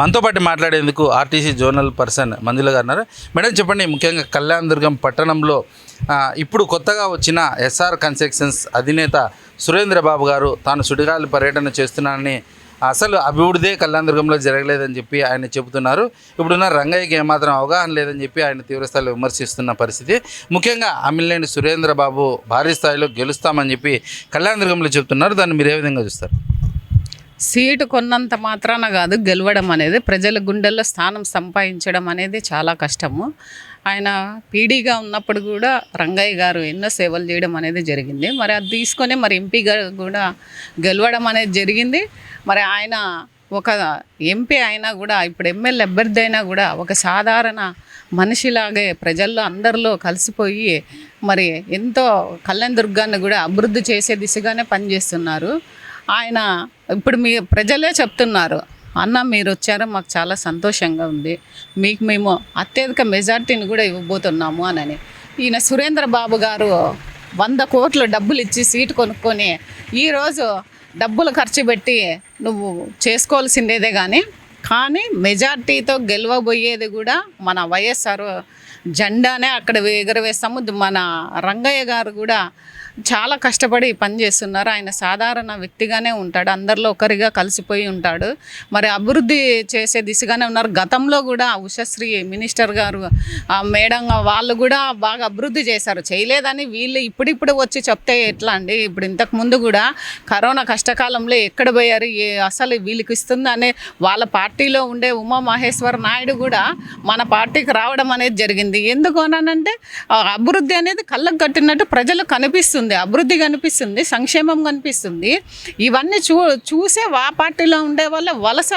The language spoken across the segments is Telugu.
మనతో పాటు మాట్లాడేందుకు ఆర్టీసీ జోనల్ పర్సన్ మంజుల గారు ఉన్నారు. మేడం చెప్పండి ముఖ్యంగా కళ్యాణ దుర్గం పట్టణంలో ఇప్పుడు కొత్తగా వచ్చిన ఎస్ఆర్ కన్స్ట్రక్షన్స్ అధినేత సురేంద్ర బాబు గారు తాను సుడిగాలి పర్యటన చేస్తున్నానని అసలు అభివృద్ధే కళ్యాణదుర్గంలో జరగలేదని చెప్పి ఆయన చెబుతున్నారు. ఇప్పుడున్న రంగయ్యకి ఏమాత్రం అవగాహన లేదని చెప్పి ఆయన తీవ్రస్థాయిలో విమర్శిస్తున్న పరిస్థితి. ముఖ్యంగా అమిలినేని సురేంద్ర బాబు భారీ స్థాయిలో గెలుస్తామని చెప్పి కళ్యాణదుర్గంలో చెబుతున్నారు. దాన్ని మీరు ఏ విధంగా చూస్తారు? సీటు కొన్నంత మాత్రాన కాదు గెలవడం అనేది ప్రజల గుండెల్లో స్థానం సంపాదించడం అనేది చాలా కష్టము. ఆయన పీడీగా ఉన్నప్పుడు కూడా రంగయ్య గారు ఎన్నో సేవలు చేయడం అనేది జరిగింది. మరి అది తీసుకొని మరి ఎంపీగా కూడా గెలవడం అనేది జరిగింది. మరి ఆయన ఒక ఎంపీ అయినా కూడా ఇప్పుడు ఎమ్మెల్యే అభ్యర్థి అయినా కూడా ఒక సాధారణ మనిషిలాగే ప్రజల్లో అందరిలో కలిసిపోయి మరి ఎంతో కళ్యాణ్ దుర్గాన్ని కూడా అభివృద్ధి చేసే దిశగానే పనిచేస్తున్నారు. ఆయన ఇప్పుడు మీ ప్రజలే చెప్తున్నారు అన్న మీరు వచ్చారు మాకు చాలా సంతోషంగా ఉంది. మీకు మేము అత్యధిక మెజార్టీని కూడా ఇవ్వబోతున్నాము అని ఈయన సురేంద్ర బాబు గారు వంద కోట్లు డబ్బులు ఇచ్చి సీటు కొనుక్కొని ఈరోజు డబ్బులు ఖర్చు పెట్టి నువ్వు చేసుకోవాల్సిందేదే కానీ కానీ మెజార్టీతో గెలవబోయేది కూడా మన వైఎస్ఆర్ జెండానే అక్కడ ఎగరవేస్తాము మన రంగయ్య గారు కూడా చాలా కష్టపడి పనిచేస్తున్నారు ఆయన సాధారణ వ్యక్తిగానే ఉంటాడు. అందరిలో ఒకరిగా కలిసిపోయి ఉంటాడు. మరి అభివృద్ధి చేసే దిశగానే ఉన్నారు. గతంలో కూడా ఉషశ్రీ మినిస్టర్ గారు ఆ మేడం వాళ్ళు కూడా బాగా అభివృద్ధి చేశారు. చేయలేదని వీళ్ళు ఇప్పుడిప్పుడు వచ్చి చెప్తే ఎట్లా అండి? ఇప్పుడు ఇంతకు ముందు కూడా కరోనా కష్టకాలంలో ఎక్కడ పోయారు? ఏ అసలు వీళ్ళకి ఇస్తుందనే వాళ్ళ పార్టీలో ఉండే ఉమా మహేశ్వర నాయుడు కూడా మన పార్టీకి రావడం అనేది జరిగింది. ఎందుకు అనంటే అభివృద్ధి అనేది కళ్ళకు కట్టినట్టు ప్రజలకు కనిపిస్తుంది. అభివృద్ధి కనిపిస్తుంది సంక్షేమం కనిపిస్తుంది. ఇవన్నీ చూ చూసే వా పార్టీలో ఉండే వాళ్ళ వలస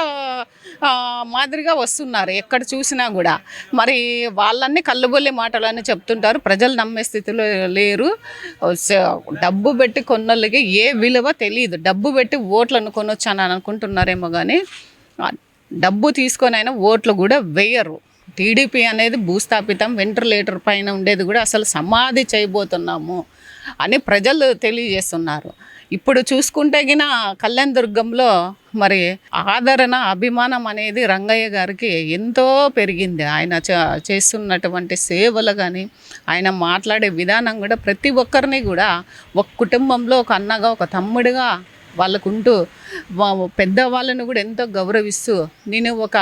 మాదిరిగా వస్తున్నారు. ఎక్కడ చూసినా కూడా. మరి వాళ్ళన్నీ కళ్ళబొల్లి మాటలని చెప్తుంటారు. ప్రజలు నమ్మే స్థితిలో లేరు. డబ్బు పెట్టి కొన్నోళ్ళకి ఏ విలువ తెలియదు. డబ్బు పెట్టి ఓట్లను కొనొచ్చు అని అనుకుంటున్నారేమో కానీ డబ్బు తీసుకొని అయినా ఓట్లు కూడా వేయరు. టీడీపీ అనేది భూస్థాపితం వెంటిలేటర్ పైన ఉండేది కూడా అసలు సమాధి చేయబోతున్నాము అని ప్రజలు తెలియజేస్తున్నారు. ఇప్పుడు చూసుకుంటే గిన కళ్యాణ్ దుర్గంలో మరి ఆదరణ అభిమానం అనేది రంగయ్య గారికి ఎంతో పెరిగింది. ఆయన చేస్తున్నటువంటి సేవలు కానీ ఆయన మాట్లాడే విధానం కూడా ప్రతి ఒక్కరిని కూడా ఒక కుటుంబంలో ఒక అన్నగా ఒక తమ్ముడిగా వాళ్ళకుంటూ వా- పెద్దవాళ్ళని కూడా ఎంతో గౌరవిస్తూ నేను ఒక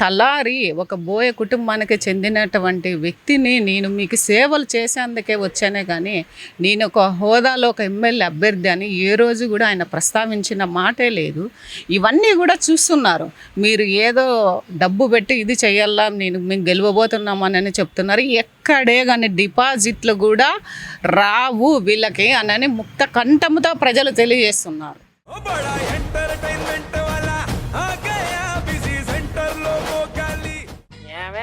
తలారి ఒక బోయ కుటుంబానికి చెందినటువంటి వ్యక్తిని నేను మీకు సేవలు చేసేందుకే వచ్చానే కానీ నేను ఒక హోదాలో ఒక ఎమ్మెల్యే అభ్యర్థి అని ఏ రోజు కూడా ఆయన ప్రస్తావించిన మాటే లేదు. ఇవన్నీ కూడా చూస్తున్నారు. మీరు ఏదో డబ్బు పెట్టి ఇది చేయాలా నేను మేము గెలవబోతున్నామని చెప్తున్నారు. ఎక్కడే కానీ డిపాజిట్లు కూడా రావు వీళ్ళకి అని ముక్త కంఠంతో ప్రజలు తెలియజేస్తున్నారు.